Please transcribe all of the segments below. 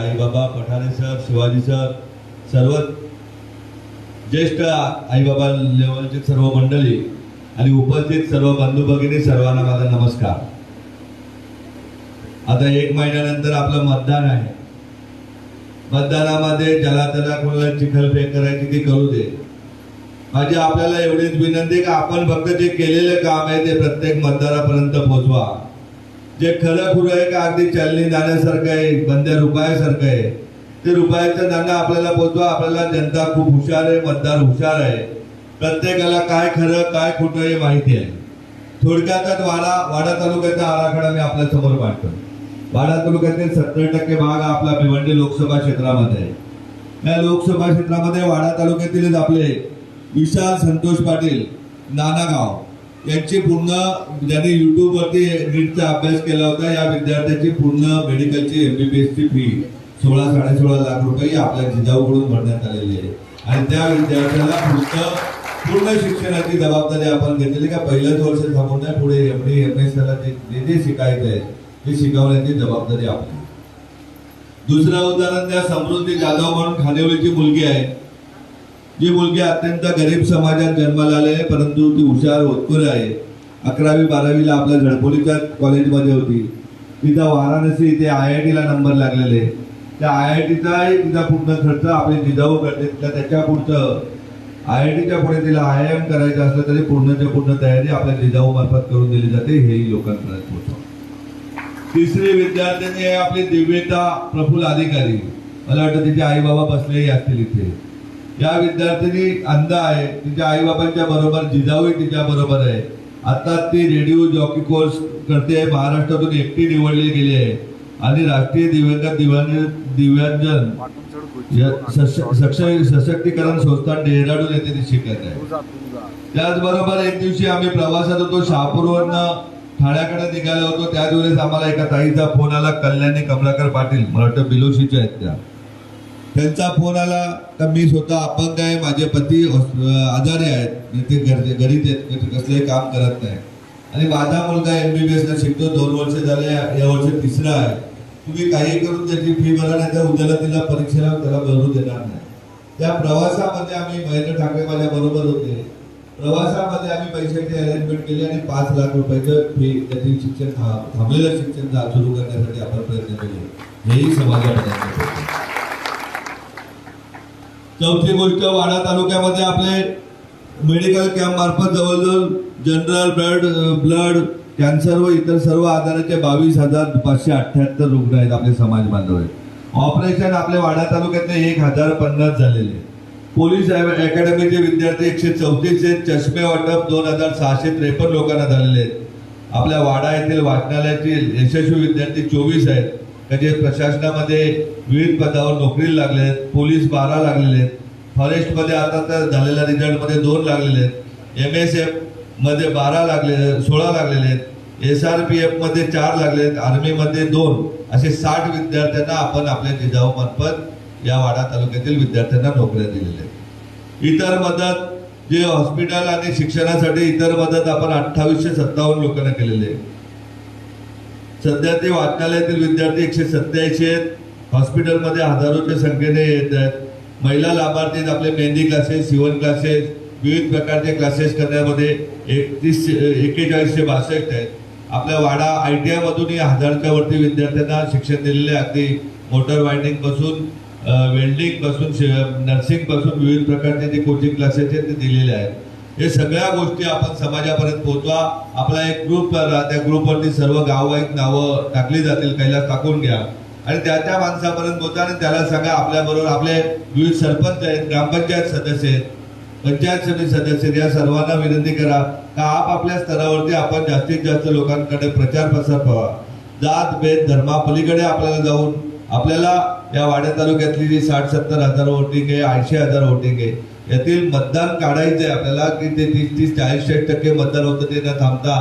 आईबाबा Pathare sir Shivaji sir सर्व ज्येष्ठ आईबाबा लेवलचे सर्व मंडळी आणि उपस्थित सर्व बंधू भगिनी सर्वांना माझा नमस्कार. आता एक महिन्यानंतर आपलं मतदान आहे. मतदानामध्ये ज्याला त्याला कोणाला चिखलफेक करायची ती करू दे. माझी आपल्याला एवढीच विनंती का की आपण फक्त जे केलेलं काम आहे ते प्रत्येक मतदारापर्यंत पोहोचवा जे खरं खुरं आहे का अगदी चलनी दाण्यासारखं आहे बंद्या रुपयासारखं आहे ते रुपयाचं नाणं आपल्याला पोचवा. आपल्याला जनता खूप हुशार आहे मतदार हुशार आहे. प्रत्येकाला काय खरं काय खोटं हे माहिती आहे. थोडक्यातच वाडा वाडा तालुक्याचा आराखडा मी आपल्यासमोर मांडतो. वाडा तालुक्यातील सत्तर टक्के भाग आपला भिवंडी लोकसभा क्षेत्रामध्ये आहे. या लोकसभा क्षेत्रामध्ये वाडा तालुक्यातीलच आपले विशाल संतोष पाटील नानागाव यांची पूर्ण ज्याने युट्यूबवरती नीटचा अभ्यास केला होता या विद्यार्थ्याची पूर्ण मेडिकलची एमबीबीएस ची फी सोळा साडेसोळा लाख रुपये आपल्या जिजाऊकडून भरण्यात आलेली आहे. आणि त्या विद्यार्थ्याला पुढचं पूर्ण शिक्षणाची जबाबदारी आपण घेतलेली का? पहिलंच वर्ष थांबून नाही पुढे एम डी एम एस जे जे शिकायचं आहे ते शिकवण्याची जबाबदारी आपली. दुसरं उदाहरण त्या समृद्धी जाधव म्हणून खानेवलीची मुलगी आहे. जी मुलगी अत्यंत गरीब समाजात जन्माला आली आहे परंतु ती हुशार होतकुर आहे. अकरावी बारावीला आपल्या झडपोलीच्या कॉलेजमध्ये होती. तिचा वाराणसी इथे आय आय टीला नंबर लागलेले. त्या आय आय टीचाही तिचा पूर्ण खर्च आपले जिजाऊ करते. तिला त्याच्या पुढचं आय आय टीच्या पुढे तिला आय एम करायचं असलं तरी पूर्णच्या पूर्ण तयारी आपल्या जिजाऊ मार्फत करून दिली जाते. हेही लोकांपर्यंत पोहोचव तिसरी विद्यार्थ्यांनी आहे आपली दिव्यता प्रफुल अधिकारी. मला वाटतं तिचे आई बाबा बसलेही असतील इथे. या विद्यार्थिनी अंध आहे तिच्या आई बाबांच्या बरोबर जिजाऊही तिच्या बरोबर आहे. आता ती रेडिओ जॉकी कोर्स करते महाराष्ट्रातून एकटी निवडली गेली आहे. आणि राष्ट्रीय दिव्यांग दिव्यांजन सक्षम सशक्तीकरण संस्था डेहराडून येथे ती शिकत आहे. त्याचबरोबर एक दिवशी आम्ही प्रवासात होतो शहापूरवरनं ठाण्याकडे निघालो होतो. त्याच वेळेस आम्हाला एका ताईचा फोन आला कल्याणी कमलाकर पाटील मला वाटतं बिलोशीच्या आहेत त्या. त्यांचा फोन आला तर मी स्वतः अपंग आहे माझे पती आजारी आहेत ते घरचे घरीच आहेत ते काम करत नाही. आणि माझा मुलगा एम बी बी एसला शिकतो दोन वर्ष झाले या वर्षी तिसरा आहे. तुम्ही काही करून त्याची फी भरा नाही तर उद्याला तिला परीक्षेला त्याला भरू देणार नाही. त्या प्रवासामध्ये आम्ही महेंद्र ठाकरे माझ्या बरोबर होते. प्रवासामध्ये आम्ही पैशाची अरेंजमेंट केली आणि पाच लाख रुपयाचं फी त्याची शिक्षण थांबलेलं शिक्षण सुरू करण्यासाठी आपण प्रयत्न केले. हेही समाजाला चौथी गोष्ट वाडा तालुक्यामध्ये आपले मेडिकल कॅम्प मार्फत जवळजवळ जनरल ब्लड ब्लड कॅन्सर व इतर सर्व आजाराचे बावीस हजार पाचशे अठ्ठ्याहत्तर रुग्ण आहेत आपले समाज बांधव आहेत. ऑपरेशन आपल्या वाडा तालुक्यातले एक हजार पन्नास झालेले. पोलीस अकॅडमीचे विद्यार्थी एकशे चौतीस आहेत. चष्मे वाटप दोन हजार सहाशे त्रेपन्न लोकांना झालेले आहेत. आपल्या वाडा येथील वाचनालयातील यशस्वी विद्यार्थी चोवीस आहेत. का प्रशासनामध्ये विविध पदावर नोकरीला लागले आहेत पोलीस बारा लागलेले आहेत. फॉरेस्टमध्ये आता तर झालेल्या रिझल्टमध्ये दोन लागलेले आहेत. एम एस एफमध्ये बारा लागले सोळा लागलेले आहेत. एस आर पी एफमध्ये चार लागले आहेत. आर्मीमध्ये दोन. असे साठ विद्यार्थ्यांना आपण आपल्या जिजाऊमार्फत या वाडा तालुक्यातील विद्यार्थ्यांना नोकऱ्या दिलेल्या आहेत. इतर मदत जे हॉस्पिटल आणि शिक्षणासाठी इतर मदत आपण अठ्ठावीसशे सत्तावन्न लोकांना केलेली आहे. सध्या ते वाचनालयातील विद्यार्थी एकशे सत्याऐंशी आहेत. हॉस्पिटलमध्ये हजारोच्या संख्येने येत आहेत. महिला लाभार्थी आपले मेहंदी क्लासेस शिवण क्लासेस विविध प्रकारचे क्लासेस करण्यामध्ये एकतीस एक्केचाळीसशे बासष्ट आहेत. आपल्या वाडा आय टी आयमधूनही हजारच्या वरती विद्यार्थ्यांना शिक्षण दिलेले अगदी मोटर वायंडिंगपासून वेल्डिंगपासून नर्सिंगपासून विविध प्रकारचे जे कोचिंग क्लासेस आहेत ते दिलेले आहेत. हे सगळ्या गोष्टी आपण समाजापर्यंत पोहोचवा. आपला एक ग्रुप त्या ग्रुपवरती सर्व गाववाईक नावं टाकली जातील. कैलास टाकून घ्या. आणि त्या त्या माणसापर्यंत पोहोचा आणि त्याला सांगा आपल्या बरोबर आपले विविध सरपंच आहेत ग्रामपंचायत सदस्य आहेत. पंचायत समिती सदस्य आहेत, या सर्वांना विनंती करा का आपापल्या स्तरावरती आपण जास्तीत जास्त लोकांकडे प्रचार प्रसार व्हावा जात भेद धर्मापलीकडे आपल्याला जाऊन आपल्याला या वाड्या तालुक्यातली जी साठ सत्तर हजार वोटिंग आहे ऐंशी हजार वोटिंग आहे यातील मतदान काढायचं आहे आपल्याला की ते तीस तीस चाळीस चाळीस टक्के मतदान होतं ते न थांबता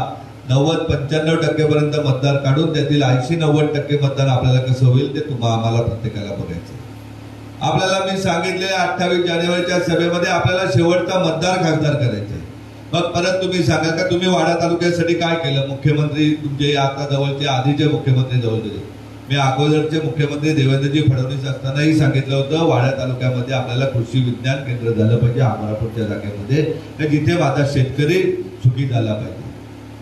नव्वद पंच्याण्णव टक्केपर्यंत मतदान काढून त्यातील ऐंशी नव्वद टक्के मतदान आपल्याला कसं होईल ते तुम्हाला आम्हाला प्रत्येकाला बघायचं आपल्याला मी सांगितले अठ्ठावीस जानेवारीच्या सभेमध्ये आपल्याला शेवटचा मतदार खासदार करायचा मग परत तुम्ही सांगा का तुम्ही वाडा तालुक्यासाठी काय केलं? मुख्यमंत्री तुमचे आता जवळचे आधीचे मुख्यमंत्री जवळचे. मी अगोदरचे मुख्यमंत्री देवेंद्रजी फडणवीस असतानाही सांगितलं होतं वाड्या तालुक्यामध्ये आपल्याला कृषी विज्ञान केंद्र झालं पाहिजे आमरापूरच्या जागेमध्ये. तर जिथे माझा शेतकरी सुखी झाला पाहिजे.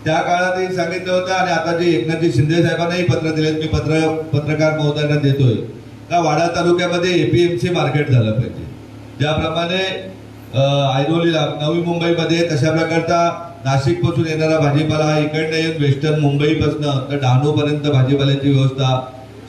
त्या काळातही सांगितलं होतं आणि आता जे एकनाथजी शिंदे साहेबांनाही पत्र दिलेत मी पत्र पत्रकार महोदयांना देतोय. का वाडा तालुक्यामध्ये एपीएमसी मार्केट झालं पाहिजे. ज्याप्रमाणे अं, ऐरोलीला नवी मुंबईमध्ये तशा प्रकारचा नाशिकपासून येणारा भाजीपाला हा इकडनं येऊन वेस्टर्न मुंबईपासून तर डहाणूपर्यंत भाजीपाल्याची व्यवस्था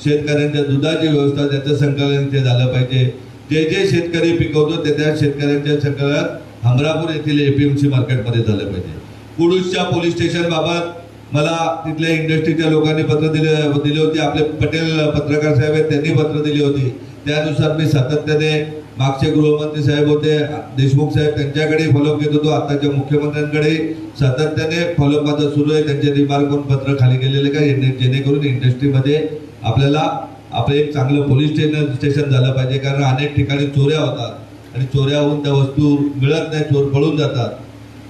शेतकऱ्यांच्या दुधाची व्यवस्था त्याचं संकलन ते झालं पाहिजे. जे जे शेतकरी पिकवतो त्या त्या शेतकऱ्यांच्या संकलन हमरापूर येथील एपीएमसी मार्केटमध्ये झालं पाहिजे. कुडूसच्या पोलीस स्टेशन बाबत मला तिथल्या इंडस्ट्रीच्या लोकांनी पत्र दिले दिले होते. आपले पटेल पत्रकार साहेब आहेत त्यांनी पत्र दिली होती. त्यानुसार मी सातत्याने मागचे गृहमंत्री साहेब होते देशमुख साहेब त्यांच्याकडे फॉलोअप घेत होतो. आताच्या मुख्यमंत्र्यांकडे सातत्याने फॉलोअप माझा सुरू आहे. त्यांचे रिमार्क करून पत्र खाली गेलेले का जेणेकरून इंडस्ट्रीमध्ये आपल्याला आपलं एक चांगलं पोलीस स्टेशन स्टेशन झालं पाहिजे. कारण अनेक ठिकाणी चोऱ्या होतात. आणि चोऱ्या होऊन त्या वस्तू मिळत नाही चोर पळून जातात.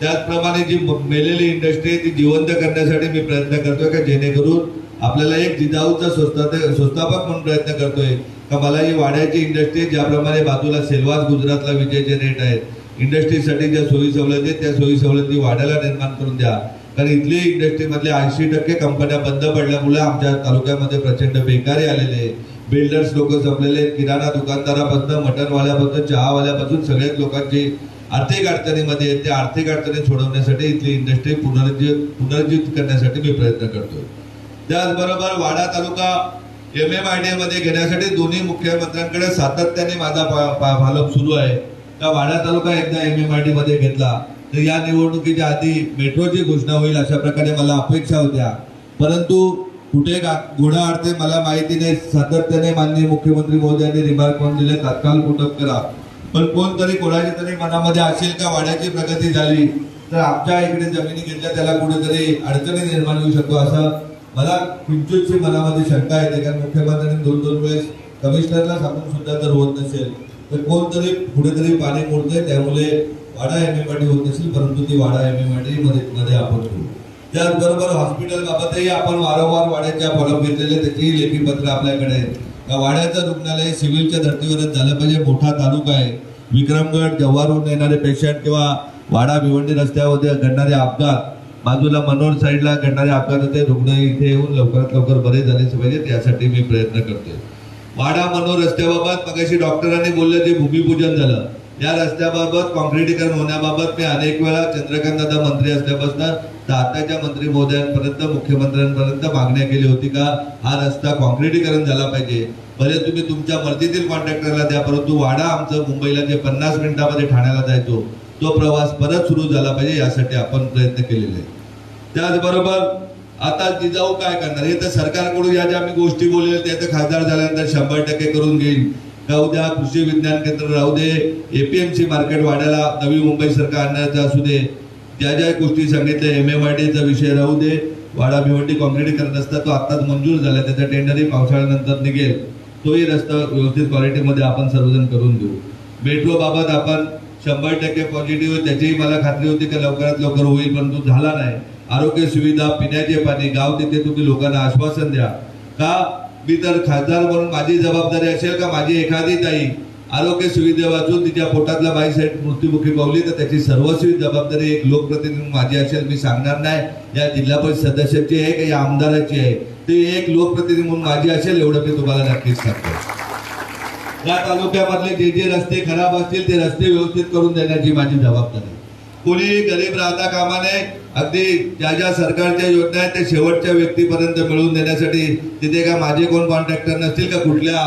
त्याचप्रमाणे जी मेलेली इंडस्ट्री ती जिवंत करण्यासाठी मी प्रयत्न करतोय का? जेणेकरून आपल्याला एक जिजाऊचा स्वस्ता स्वस्तापक म्हणून प्रयत्न करतोय. का मला ही वाड्याची इंडस्ट्री ज्याप्रमाणे बाजूला सेलवास गुजरातला विजयचे रेट आहेत. इंडस्ट्रीसाठी ज्या सोयी सवलती आहेत त्या सोयी सवलती वाड्याला निर्माण करून द्या. कारण इथली इंडस्ट्रीमधले ऐंशी टक्के कंपन्या बंद पडल्यामुळे आमच्या तालुक्यामध्ये प्रचंड बेकारी आलेले बिल्डर्स लोक संपलेले किराणा दुकानदारापासून मटनवाल्यापासून चहावाल्यापासून सगळ्याच लोकांची आर्थिक अडचणीमध्ये येते आर्थिक अडचणी सोडवण्यासाठी इथली इंडस्ट्री पुनरुज्जीत पुनर्जीवित करण्यासाठी मी प्रयत्न करतो त्याचबरोबर Wada taluka M M I D मध्ये घेण्यासाठी दोन्ही मुख्यमंत्र्यांकडे सातत्याने माझा फॉलोअप सुरू आहे. का वाडा तालुका एकदा एम एम आय डी मध्ये घेतला तर या निवडणुकीच्या आधी मेट्रोची घोषणा होईल अशा प्रकारे मला अपेक्षा होत्या. परंतु कुठे का गुन्हा अडते मला माहिती नाही सातत्याने माननीय मुख्यमंत्री महोदयांनी रिमार्क करून दिले तात्काळ कुटप करा. पण कोणतरी कोणाच्या तरी मनामध्ये असेल का वाड्याची प्रगती झाली तर आमच्या इकडे जमिनी घेतल्या त्याला कुठेतरी अडचणी निर्माण होऊ शकतो असं मला किंचितची मनामध्ये शंका येते कारण मुख्यमंत्र्यांनी दोन दोन वेळेस कमिशनरला सांगून सुद्धा जर होत नसेल तर कोणतरी कुठेतरी पाणी मोडतंय त्यामुळे वाडा एम एम आय होत नसेल परंतु ती वाडा एम एम आयमध्ये मध्ये आपण करू. त्याचबरोबर हॉस्पिटलबाबतही आपण वारंवार वाड्याच्या फॉलोअप घेतलेले त्याचीही लेखीपत्र आपल्याकडे आहेत. वाड्याचं रुग्णालय सिव्हिलच्या धर्तीवरच झालं पाहिजे मोठा तालुका आहे. विक्रमगड जव्हारहून येणारे पेशंट किंवा वाडा भिवंडी रस्त्यावर घडणारे अपघात बाजूला मनोर साईडला घडणाऱ्या अपघाताचे रुग्ण इथे येऊन लवकरात लवकर बरे झालेच पाहिजेत यासाठी मी प्रयत्न करतोय. वाडा मनोर रस्त्याबाबत मगाशी डॉक्टरांनी बोलले ते भूमिपूजन झालं. या रस्त्याबाबत कॉन्क्रिटीकरण होण्याबाबत मी अनेक वेळा चंद्रकांत दादा मंत्री असल्यापासून आताच्या मंत्री महोदयांपर्यंत मुख्यमंत्र्यांपर्यंत मागण्या केली होती का? हा रस्ता कॉन्क्रिटीकरण झाला पाहिजे. भले तुम्ही तुमच्या मर्जीतील कॉन्ट्रॅक्टरला द्या परंतु वाडा आमचं मुंबईला जे पन्नास मिनिटामध्ये ठाण्याला जायचो तो प्रवास परत सुरू झाला पाहिजे यासाठी आपण प्रयत्न केलेले आहे त्याचबरोबर आता जिजाऊ काय करणार? हे तर सरकारकडून या ज्या आम्ही गोष्टी बोललेल्या त्या तर खासदार झाल्यानंतर शंभर टक्के करून घेईल. का उद्या कृषी विज्ञान केंद्र राहू दे एपीएमसी मार्केट वाढायला नवी मुंबई सरकार आणण्याचं असू दे. ज्या ज्या गोष्टी सांगितल्या एम एम आय डीचा विषय राहू दे. वाडा भिवंडी करत रस्ता तो आत्ताच मंजूर झाला त्याचा टेंडरही पावसाळ्यानंतर निघेल. तोही रस्ता व्यवस्थित क्वालिटीमध्ये आपण सर्वजण करून देऊ. मेट्रोबाबत आपण शंभर टक्के पॉझिटिव्ह त्याचीही मला खात्री होती की लवकरात लवकर होईल परंतु झाला नाही. आरोग्य सुविधा पिण्याचे पाणी गाव तिथे तुम्ही लोकांना आश्वासन द्या. का? मी तर खासदार म्हणून माझी जबाबदारी असेल का? माझी एखादी ताई आरोग्य सुविधा वाचून तिच्या पोटातला बाईसाईड मृत्युमुखी पावली तर त्याची सर्वस्वी जबाबदारी एक लोकप्रतिनिधी म्हणून माझी असेल मी सांगणार नाही. या जिल्हा परिषद सदस्याची आहे का? या आमदाराची आहे. ते एक लोकप्रतिनिधी म्हणून माझी असेल एवढं मी तुम्हाला नक्कीच सांगतो. या तालुक्यामधले जे जे रस्ते खराब असतील ते रस्ते व्यवस्थित करून देण्याची माझी जबाबदारी कोणी गरीब राहता कामा नये. अगदी ज्या ज्या सरकारच्या योजना आहेत त्या शेवटच्या व्यक्तीपर्यंत मिळवून देण्यासाठी तिथे का माझे कोण कॉन्ट्रॅक्टर नसतील का कुठल्या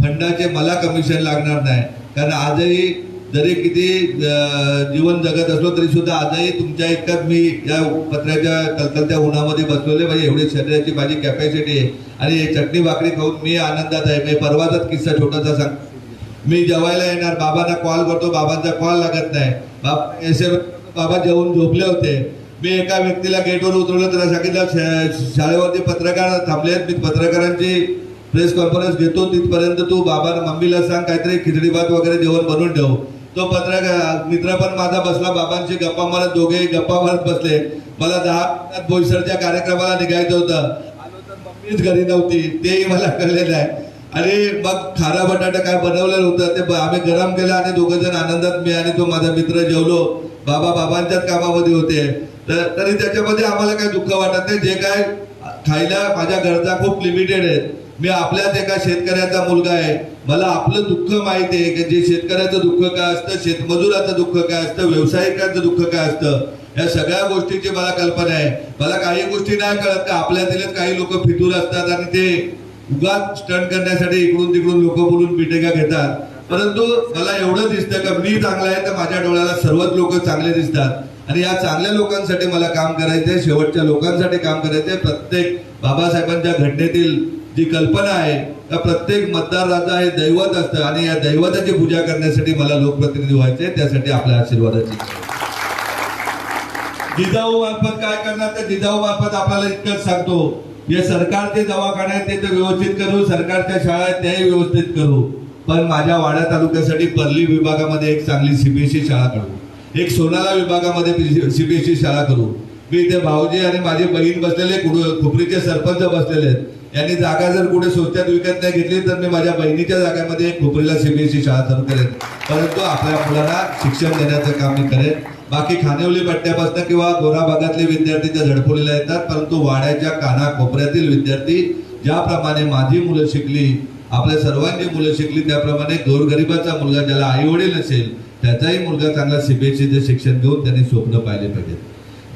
फंडाचे मला कमिशन लागणार नाही. कारण आजही जरी किती जीवन जगत असलो तरी सुद्धा आजही तुमच्या इतक्यात मी या पत्र्याच्या कलकलत्या उन्हामध्ये बसलेले म्हणजे एवढी शरीराची माझी कॅपॅसिटी आहे. आणि हे चटणी भाकरी खाऊन मी आनंदात आहे. मी परवाचाच किस्सा छोटासा सांग. मी जेवायला येणार बाबांना कॉल करतो. बाबांचा कॉल लागत नाही. बाबा एस बाबा जेवून झोपले होते. मी एका व्यक्तीला गेटवर उतरवलं त्याला सांगितलं शा- शाळेवरती पत्रकार थांबले आहेत. मी पत्रकारांची प्रेस कॉन्फरन्स घेतो. तिथपर्यंत तू बाबा मम्मीला सांग. काहीतरी खिचडी भात वगैरे जेवण बनवून ठेव. तो पत्रकार मित्र पण माझा बसला बाबांची गप्पा मारत दोघे गप्पा मारत बसले. मला दहा मिनिटात बोईसरच्या कार्यक्रमाला निघायचं होतं. मम्मीच घरी नव्हती तेही मला कळलेलं आहे. आणि मग खारा बटाटा काय बनवलेलं होतं ते ब- आम्ही गरम केलं आणि दोघं जण आनंदात मी आणि तो माझा मित्र जेवलो. बाबा बाबांच्याच कामामध्ये होते. तर तरी त्याच्यामध्ये आम्हाला काही दुःख वाटत नाही. जे काय खायला माझ्या गरजा खूप लिमिटेड आहेत मी आपल्याच एका शेतकऱ्याचा मुलगा आहे. मला आपलं दुःख माहिती आहे की जे शेतकऱ्याचं दुःख काय असतं शेतमजुराचं दुःख काय असतं व्यावसायिकांचं दुःख काय असतं या सगळ्या गोष्टीची मला कल्पना आहे. मला काही गोष्टी नाही कळत का आपल्यातील काही लोक फितूर असतात आणि ते उगाच स्टंट करण्यासाठी इकडून तिकडून लोक बोलून पिटेका घेतात. परंतु मला एवढं दिसतं का मी चांगला आहे तर माझ्या डोळ्याला सर्वच लोक चांगले दिसतात. आणि या चांगल्या लोकांसाठी मला काम करायचंय शेवटच्या लोकांसाठी काम करायचंय. प्रत्येक बाबासाहेबांच्या घटनेतील जी कल्पना आहे त्या प्रत्येक मतदार राजा हे दैवत असतं आणि या दैवताची पूजा करण्यासाठी मला लोकप्रतिनिधी व्हायचे त्यासाठी आपल्या आशीर्वादाची. जिजाऊ मार्फत काय करणार तर जिजाऊ मार्फत आपल्याला इतकंच सांगतो जे सरकारचे दवाखाने आहेत ते तर व्यवस्थित करू सरकारच्या शाळा आहेत त्याही व्यवस्थित करू. पण माझ्या वाडा तालुक्यासाठी परली विभागामध्ये एक चांगली सीबीएसई शाळा करू. एक सोनाला विभागामध्ये सीबीएसई शाळा करू. मी इथे भाऊजी आणि माझी बहीण बसलेले कुडू- खुपरीचे सरपंच बसलेले आहेत. यांनी जागा जर कुठे स्वस्त्यात विकत नाही घेतली तर मी माझ्या बहिणीच्या जागेमध्ये एक सीबीएसई शाळा चालू करेन. परंतु आपल्या मुलांना शिक्षण देण्याचं काम मी करेन. बाकी खानिवली पट्ट्यापासून किंवा गोरा भागातले विद्यार्थी त्या झडपोलीला येतात परंतु वाड्याच्या काना कोपऱ्यातील विद्यार्थी ज्याप्रमाणे माझी मुलं शिकली आपल्या सर्वांची मुलं शिकली त्याप्रमाणे गोरगरिबाचा मुलगा ज्याला आई वडील नसेल त्याचाही मुलगा चांगला सीबीएसईचं शिक्षण घेऊन त्यांनी स्वप्न पाहिले पाहिजेत.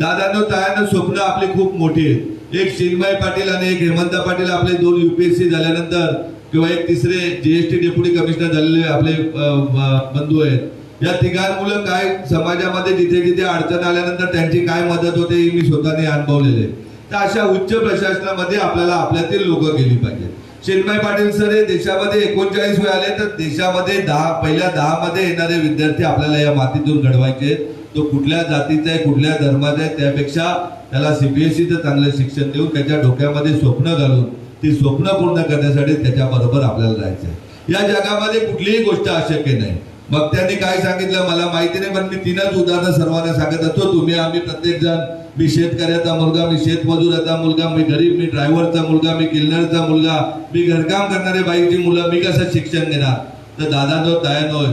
दादांनो तायानं स्वप्न आपली खूप मोठी आहेत एक चिन्मय पाटील आणि एक हेमंत पाटील आपले दोन युपीएससी झाल्यानंतर किंवा एक तिसरे जीएसटी डेप्युटी कमिशनर झालेले आपले बंधू आहेत. या तिघांमुळे काय समाजामध्ये जिथे जिथे अडचण आल्यानंतर त्यांची काय मदत होते ही मी स्वतःने अनुभवलेले तर अशा उच्च प्रशासनामध्ये आपल्याला आपल्यातील लोक गेली पाहिजे चिन्मय पाटील सर हे देशामध्ये एकोणचाळीस वेळ आले तर देशामध्ये दहा पहिल्या दहा मध्ये येणारे विद्यार्थी आपल्याला या मातीतून घडवायचे आहेत. तो कुठल्या जातीचा आहे कुठल्या धर्माचा आहे त्यापेक्षा त्याला सीबीएसईचं चांगलं शिक्षण देऊन त्याच्या डोक्यामध्ये स्वप्न घालून ती स्वप्न पूर्ण करण्यासाठी त्याच्याबरोबर आपल्याला जायचं आहे या जगामध्ये कुठलीही गोष्ट अशक्य नाही. मग त्यांनी काय सांगितलं? मला माहिती नाही पण मी तीनच उदाहरणं सर्वांना सांगत असतो. तुम्ही आम्ही प्रत्येक जण मी शेतकऱ्याचा मुलगा मी शेतमजुराचा मुलगा मी गरीब मी ड्रायव्हरचा मुलगा मी किल्लरचा मुलगा मी घरकाम करणारे बाईची मुलं मी कसं शिक्षण घेणार? तर दादानो तायानो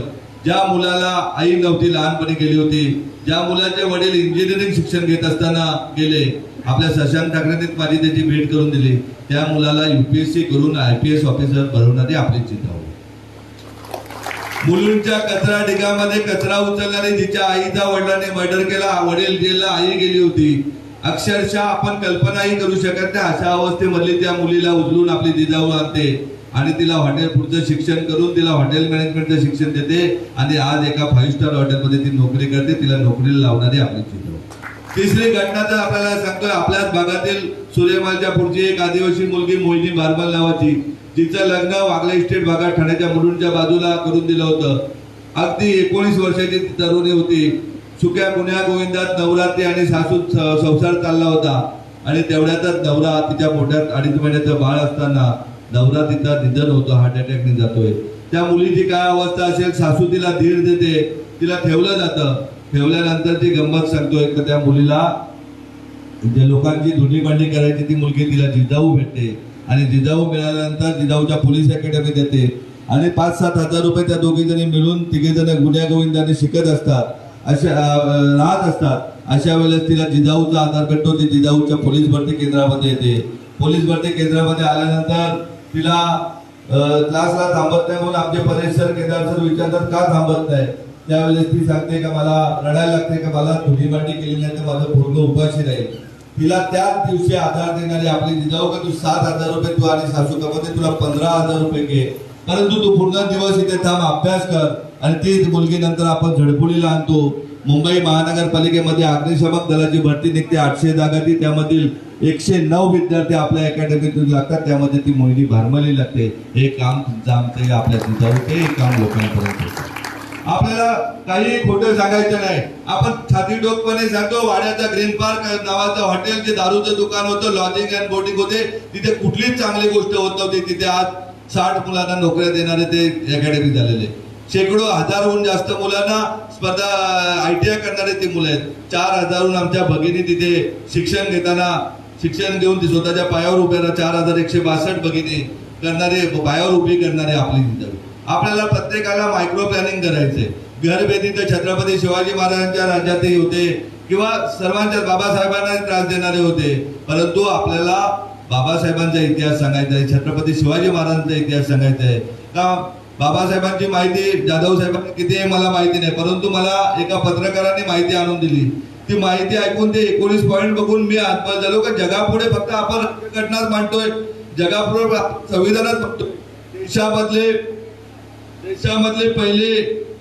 ज्या मुलाला आई नव्हती लहानपणी गेली होती ज्या मुलाचे वडील इंजिनिअरिंग शिक्षण घेत असताना गेले आपल्या शशांक ठाकरेंनी माझी त्याची भेट करून दिली. त्या मुलाला युपीएससी करून आय पी एस ऑफिसर बनवणारी आपली चिंता होती. मुलींच्या कचरा ढिगामध्ये कचरा उचलणारे जिच्या आईचा वडिलांनी मर्डर केला वडील जेलला आई गेली होती. अक्षरशः आपण कल्पनाही करू शकत नाही अशा अवस्थेमधली त्या मुलीला उचलून आपली जिजाऊ आणते. आणि तिला हॉटेल पुढचं शिक्षण करून तिला हॉटेल मॅनेजमेंटचं शिक्षण देते. आणि आज एका फाईव्ह स्टार हॉटेलमध्ये ती नोकरी करते. तिला नोकरीला लावणारी आपली तिसरी घटना तर आपल्याला सांगतोय आपल्याच भागातील सूर्यमालच्या पुढची एक आदिवासी मुलगी मोहिनी बारबल नावाची तिचं लग्न वागले इस्टेट भागात ठाण्याच्या मुलुंडच्या बाजूला करून दिलं होतं. अगदी एकोणीस वर्षाची तरुणी होती. सुक्या गुन्ह्या गोविंदात नवरात्री आणि सासू संसार चालला होता. आणि तेवढ्यातच नवरा तिच्या पोटात अडीच महिन्याचं बाळ असताना नवरा तिचा निधन होतो हार्ट अटॅकने जातोय. त्या मुलीची काय अवस्था असेल सासू तिला धीर देते. तिला ठेवलं जातं. ठेवल्यानंतर ती गंमत सांगतोय तर त्या मुलीला जे लोकांची धुणी भांडी करायची ती मुलगी तिला जिजाऊ भेटते. आणि जिजाऊ मिळाल्यानंतर जिजाऊच्या पोलीस अकॅडमीत येते आणि पाच सात हजार रुपये त्या दोघी जणी मिळून तिघे जण गुन्ह्या गोविंदाने शिकत असतात. अशा राहत असतात. अशा वेळेस तिला जिजाऊचा आधार भेटतो. ती जिजाऊच्या पोलीस भरती केंद्रामध्ये येते. पोलीस भरती केंद्रामध्ये आल्यानंतर तिला क्लासला थांबत नाही म्हणून आमचे परेश सर केदार सर विचारतात का थांबत नाही? त्यावेळेस ती सांगते का मला रडायला लागते का मला धुणी केली नाही तर माझं पूर्ण उपाशी राहील. तिला त्याच दिवशी आधार देणारी आपली जिजाऊ का तू सात हजार रुपये तू आणि सासू कमवते तुला पंधरा हजार रुपये घे. परंतु तू पूर्ण दिवस इथे थांब अभ्यास कर. आणि ती मुलगी नंतर आपण झडपुलीला आणतो. मुंबई महानगरपालिकेमध्ये अग्निशमक दलाची भरती निघते. आठशे जागा ती त्यामधील एकशे नऊ विद्यार्थी आपल्या अकॅडमीतून लागतात. त्यामध्ये ती मोहिनी भारमली लागते. हे काम तुमचं आमचं आपल्या तुमच्या होते हे काम लोकांपर्यंत आपल्याला काही खोटं सांगायचं नाही. आपण छाती डोकपणे सांगतो वाड्याचा ग्रीन पार्क नावाचं हॉटेल जे दारूचं दुकान होतं लॉजिंग अँड बोटिंग होते तिथे कुठलीच चांगली गोष्ट होत नव्हती. तिथे आज साठ मुलांना नोकऱ्या देणारे ते अकॅडमी झालेले. शेकडो हजारहून जास्त मुलांना स्पर्धा आय टी आय करणारे ती मुलं आहेत. चार हजारहून आमच्या भगिनी तिथे शिक्षण घेताना शिक्षण घेऊन ती स्वतःच्या पायावर उभे चार हजार एकशे बासष्ट भगिनी करणारे पायावर उभी करणारे आपली जिंदगी. आपल्याला प्रत्येकाला मायक्रो प्लॅनिंग करायचंय. घरभेटी तर छत्रपती शिवाजी महाराजांच्या राज्यातही होते किंवा सर्वांच्या बाबासाहेबांना त्रास देणारे होते. परंतु आपल्याला बाबासाहेबांचा इतिहास सांगायचा आहे छत्रपती शिवाजी महाराजांचा इतिहास सांगायचा आहे. का बाबासाहेबांची माहिती जाधव साहेबांनी किती आहे मला माहिती नाही परंतु मला एका पत्रकाराने माहिती आणून दिली. ती माहिती ऐकून ते एकोणीस पॉईंट बघून मी आत्महत्या झालो. का जगापुढे फक्त आपण घटनाच मांडतोय? जगापुढे संविधानात मांडतोय देशामधले देशामधले पहिले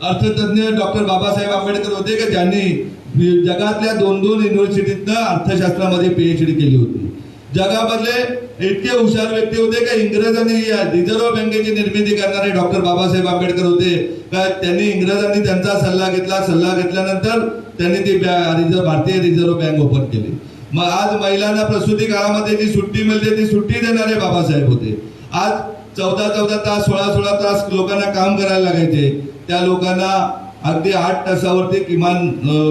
अर्थतज्ञ डॉक्टर बाबासाहेब आंबेडकर होते का? ज्यांनी जगातल्या दोन दोन युनिव्हर्सिटीतनं अर्थशास्त्रामध्ये पीएचडी केली होती. जगामधले इतके हुशार व्यक्ती होते का इंग्रजांनी या रिझर्व्ह बँकेची निर्मिती करणारे डॉक्टर बाबासाहेब आंबेडकर होते? का त्यांनी इंग्रजांनी त्यांचा सल्ला घेतला? सल्ला घेतल्यानंतर त्यांनी ती रिझर्व रिझर्व्ह भारतीय रिझर्व्ह बँक ओपन केली. मग आज महिलांना प्रसूती काळामध्ये जी सुट्टी मिळते ती सुट्टी देणारे बाबासाहेब होते. आज चौदा चौदा तास सोळा सोळा तास लोकांना काम करायला लागायचे. त्या लोकांना अगदी आठ तासावरती किमान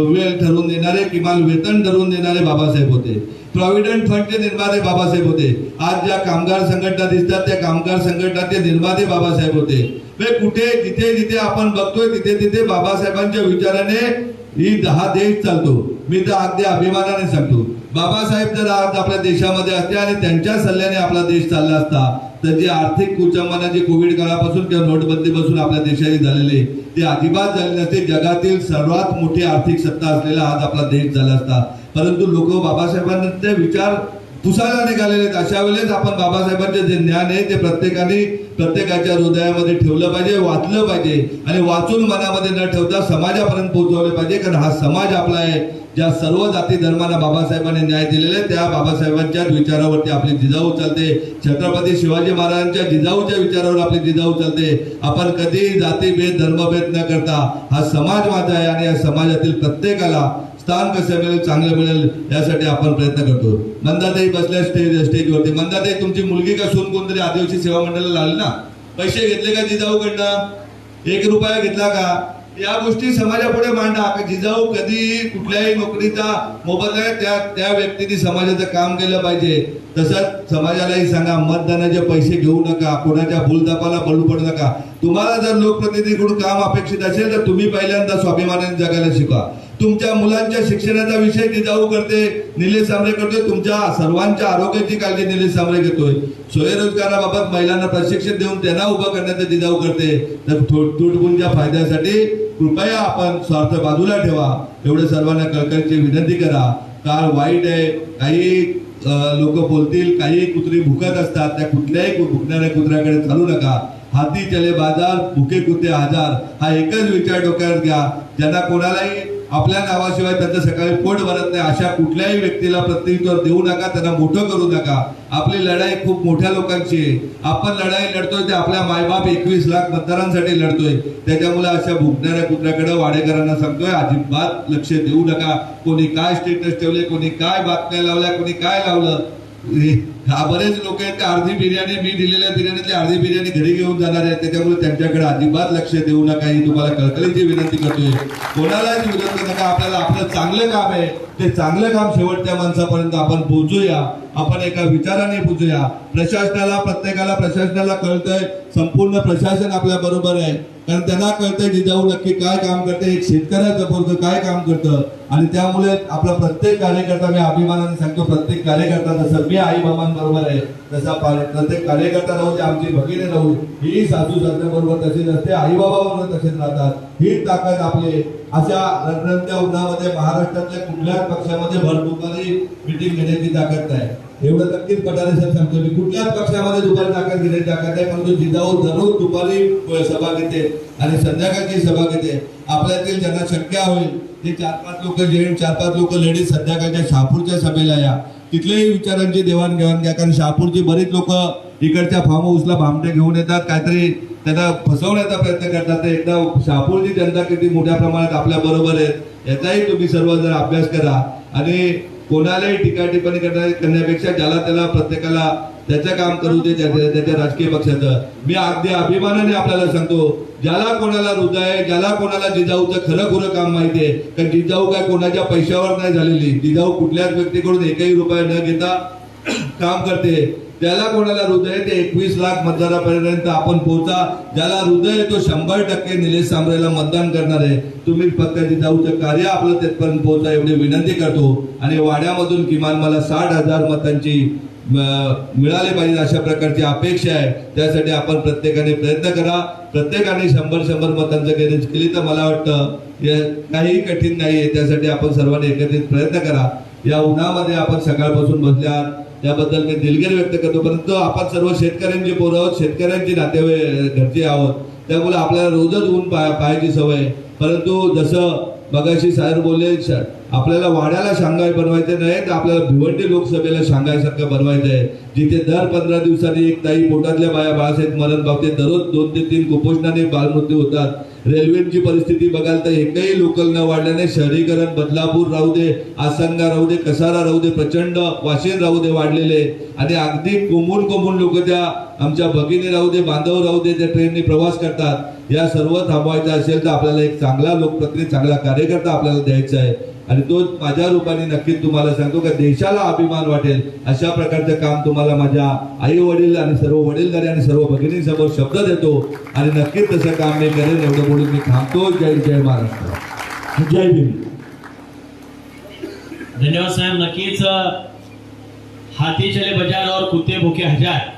वेळ ठरवून देणारे किमान वेतन ठरवून देणारे बाबासाहेब होते. प्रॉव्हिडंट फंडचे निर्माते बाबासाहेब होते. आज ज्या कामगार संघटना दिसतात त्या कामगार संघटनाचे निर्माते बाबासाहेब होते. कुठे जिथे जिथे आपण बघतोय तिथे तिथे बाबासाहेबांच्या विचाराने ही दहा देश चालतो. मी तर अगदी अभिमानाने सांगतो. बाबासाहेब जर आज आपल्या देशामध्ये असते आणि त्यांच्या सल्ल्याने आपला देश चालला असता तर जे आर्थिक कुचंबना जे कोविड काळापासून किंवा नोटबंदीपासून आपल्या देशाने झालेले ते अजिबात झाले नसते. जगातील सर्वात मोठी आर्थिक सत्ता असलेला आज आपला देश झाला असता. परंतु लोक बाबासाहेबांचे विचार पुसायला निघालेले आहेत. अशा वेळेस आपण बाबासाहेबांचे जे ज्ञान आहे ते प्रत्येकाने प्रत्येकाच्या हृदयामध्ये ठेवलं पाहिजे वाचलं पाहिजे. आणि वाचून मनामध्ये न ठेवता समाजापर्यंत पोहोचवलं पाहिजे कारण हा समाज आपला आहे. ज्या सर्व जाती धर्मांना बाबासाहेबांनी न्याय दिलेला आहे त्या बाबासाहेबांच्याच विचारावरती आपली जिजाऊ चालते. छत्रपती शिवाजी महाराजांच्या जिजाऊच्या विचारावर आपली जिजाऊ चालते. आपण कधी जातीभेद धर्मभेद न करता हा समाज माझा आहे आणि या समाजातील प्रत्येकाला स्थान कसं मिळेल चांगलं मिळेल यासाठी आपण प्रयत्न करतो. मंदाताई बसल्या स्टेज स्टेजवरती मंदाताई तुमची मुलगी का सून कोणतरी आदिवासी सेवा मंडळाला लागली ना? पैसे घेतले का जिजाऊकडनं एक रुपया घेतला का? या गोष्टी समाजापुढे मांडा. जिजाऊ कधी कुठल्याही नोकरीचा मोबदला त्या त्या व्यक्तीने समाजाचं काम केलं पाहिजे. तसंच समाजालाही सांगा मतदानाचे पैसे घेऊ नका कोणाच्या भूलतापाला बळू पडू नका. तुम्हाला जर लोकप्रतिनिधीकडून काम अपेक्षित असेल तर तुम्ही पहिल्यांदा स्वाभिमानाने जगायला शिका. तुमच्या मुलांच्या शिक्षणाचा विषय जिजाऊ करते निलेश सांबरे करतोय तुमच्या सर्वांच्या आरोग्याची काळजी निलेश सांबरे घेतोय. स्वयंरोजगाराबाबत महिलांना प्रशिक्षण देऊन त्यांना उभं करण्याचा जिजाऊ करते. तर तुटपुंच्या फायद्यासाठी कृपया आपण स्वार्थ बाजूला ठेवा. एवढं सर्वांना कळकळीची विनंती करा. काळ वाईट आहे काही लोक बोलतील काही कुत्री भुकत असतात त्या कुठल्याही भुकणाऱ्या कुत्र्याकडे चालू नका. हाती चले बाजार भुके कुते हजार हा एकच विचार डोक्यात घ्या. ज्यांना कोणालाही आपल्या नावाशिवाय त्यांचं सकाळी पोट भरत नाही अशा कुठल्याही व्यक्तीला प्रतिनिधित्व देऊ नका त्यांना मोठं करू नका. आपली लढाई खूप मोठ्या लोकांची आहे. आपण लढाई लढतोय ते आपल्या मायबाप एकवीस लाख मतदारांसाठी लढतोय. त्याच्यामुळे अशा भुकणाऱ्या कुत्र्याकडे वाडेकरांना सांगतोय अजिबात लक्ष देऊ नका. कोणी काय स्टेटस ठेवले कोणी काय बातम्या लावल्या कोणी काय लावलं? हा बरेच लोक आहेत ते अर्धी बिर्याणी मी दिलेल्या बिर्याणीतली अर्धी बिर्याणी घरी घेऊन जाणार आहेत. त्याच्यामुळे त्यांच्याकडे अजिबात लक्ष देऊ नका. ही तुम्हाला कळकळीची विनंती करतोय. कोणालाच विनंती नका. आपल्याला आपलं चांगलं काम आहे. ते चांगलं काम शेवटच्या माणसापर्यंत आपण पोहोचूया. आपण एका विचाराने पोहोचूया. प्रशासनाला प्रत्येकाला प्रशासनाला कळतंय. संपूर्ण प्रशासन आपल्या बरोबर आहे. कारण त्यांना कळतंय जिजाऊ नक्की काय काम करते एक शेतकऱ्याचं पोरगं काय काम करतं. आणि त्यामुळे आपला प्रत्येक कार्यकर्ता मी अभिमानाने सांगतो प्रत्येक कार्यकर्ता जसं मी आई बाबांबरोबर आहे तसा प्रत्येक कार्यकर्ता राहू जे आमची भगिनी राहू ही सासू सासऱ्याबरोबर तशीच असते आई बाबाबरोबर तसेच राहतात. ही ताकद आपली अशा रणरणत्या उन्हामध्ये महाराष्ट्रातल्या कुठल्याच पक्षामध्ये भरपूर मिटिंग घेण्याची ताकद नाही. एवढं नक्कीच पठारे साहेब सांगतो मी कुठल्याच पक्षामध्ये दुपारी ताकद दिले ताकद आहे परंतु जिजाऊ दररोज दुपारी सभा घेते आणि संध्याकाळची सभा घेते. आपल्यातील ज्यांना शक्य होईल ते चार पाच लोक जेंट्स चार पाच लोक लेडीज संध्याकाळच्या शहापूरच्या सभेला या. तिथलेही विचारांची देवाणघेवाण घ्या कारण शहापूरची बरीच लोक इकडच्या फार्म हाऊसला भामटे घेऊन येतात काहीतरी त्यांना फसवण्याचा प्रयत्न करतात. ते एकदा शहापूरची जनता किती मोठ्या प्रमाणात आपल्या बरोबर आहेत याचाही तुम्ही सर्व जर अभ्यास करा. आणि कोणालाही टीका टिप्पणी करण्यापेक्षा ज्याला त्याला प्रत्येकाला त्याचं काम करू दे त्याच्या राजकीय पक्षाचं. मी अगदी अभिमानाने आपल्याला सांगतो ज्याला कोणाला हृदय ज्याला कोणाला जिजाऊचं खरं खुरं काम माहिती आहे कारण जिजाऊ काय कोणाच्या पैशावर नाही झालेली. जिजाऊ कुठल्याच व्यक्तीकडून एकही रुपया न घेता काम करते. त्याला कोणाला हृदय ते एकवीस लाख मतदारापर्यंत आपण पोहोचा. ज्याला हृदय तो शंभर टक्के निलेश सांबरेला मतदान करणार आहे. तुम्ही फक्त जिजाऊचं कार्य आपलं तिथपर्यंत पोहोचा एवढी विनंती करतो. आणि वाड्यामधून किमान मला साठ हजार मतांची मिळाले पाहिजे अशा प्रकारची अपेक्षा आहे. त्यासाठी आपण प्रत्येकाने प्रयत्न करा. प्रत्येकाने शंभर शंभर मतांचं गॅरेज केली तर मला वाटतं काही कठीण नाहीये त्यासाठी आपण सर्वांनी एकत्रित प्रयत्न करा. या उन्हामध्ये आपण सकाळपासून बसले त्याबद्दल मी दिलगिरी व्यक्त करतो परंतु आपण सर्व शेतकऱ्यांची पोरं आहोत शेतकऱ्यांची नातेवाई घरचे आहोत. त्यामुळे आपल्याला रोजच ऊन पाय पाहायची सवय परंतु जसं मगाशी साहेब बोलले आपल्याला वाड्याला शांघाय बनवायचं नाही तर आपल्याला भिवंडी लोकसभेला शांघायसारखं बनवायचं आहे. जिथे दर पंधरा दिवसांनी एक ताई पोटातल्या बाया बाळासाहेब मरण पावते दररोज दोन ते तीन कुपोषणाने बालमृत्यू होतात. रेल्वेची परिस्थिती बघाल तर एकही लोकल न वाढल्याने शहरीकरण बदलापूर राहू दे आसंगा राहू दे कसारा राहू दे प्रचंड वाशिन राहू दे वाढलेले. आणि अगदी कोमून कोमून लोक त्या आमच्या भगिनी राहू दे बांधव राहू दे त्या ट्रेनने प्रवास करतात. या सर्व थांबवायचा असेल तर आपल्याला एक चांगला लोकप्रतिनिधी चांगला कार्यकर्ता आपल्याला द्यायचा आहे. आणि तो माझ्या रूपाने नक्कीच तुम्हाला सांगतो का देशाला अभिमान वाटेल. अशा प्रकारचं काम तुम्हाला माझ्या आई वडील आणि सर्व वडीलधारी आणि सर्व भगिनींसमोर शब्द देतो. आणि नक्कीच तसं काम मी करेन एवढं बोलून मी थांबतो. जय जय महाराष्ट्र. जय भीम. धन्यवाद साहेब. नक्कीच हाथी चले बाजार और कुत्ते भूखे हजार.